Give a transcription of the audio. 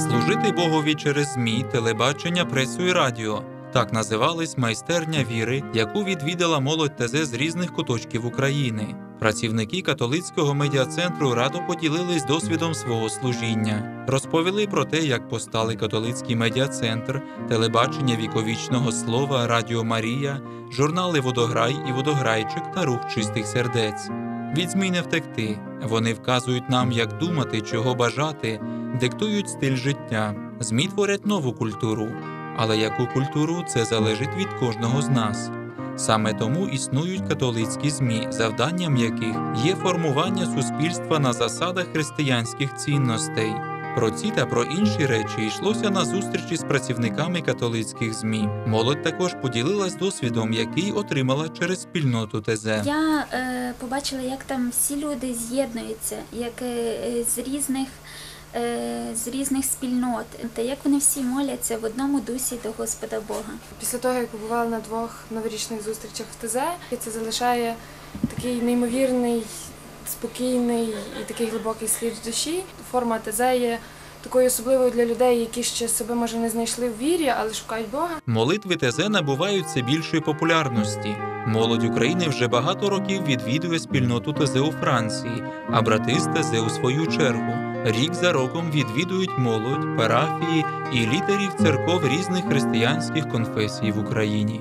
Служили Богові через ЗМІ, телебачення, пресу і радіо. Так називалась майстерня віри, яку відвідала молодь ТЗ з різних куточків України. Працівники католицького медіа-центру радо поділились досвідом свого служіння, розповіли про те, як постали католицький медіа-центр, телебачення віковічного слова, Радіо Марія, журнали Водограй і Водограйчик та рух чистих сердець. Від змій не втекти. Вони вказують нам, як думати, чого бажати, диктують стиль життя. ЗМІ творять нову культуру. Але яку культуру це залежить від кожного з нас. Саме тому існують католицькі ЗМІ, завданням яких є формування суспільства на засадах християнських цінностей. Про ці та про інші речі йшлося на зустрічі з працівниками католицьких ЗМІ. Молодь також поділилась досвідом, який отримала через спільноту ТЗ. Я е, побачила, як там всі люди з'єднуються, як е, з різних. е, З різних спільнот, та як вони всі моляться в одному дусі до Господа Бога. Після того, як побували на двох новорічних зустрічах в ТЗ, це залишає такий неймовірний, спокійний і такий глибокий слід душі. Форма ТЗ є такою особливою для людей, які ще себе може не знайшли в вірі, але шукають Бога. Молитви ТЗ набувають все більшої популярності. Молодь України вже багато років відвідує спільноту ТЗ у Франції, а брати з ТЗ у свою чергу. Рік за роком відвідують молодь, парафії і лідерів церков різних християнських конфесій в Україні.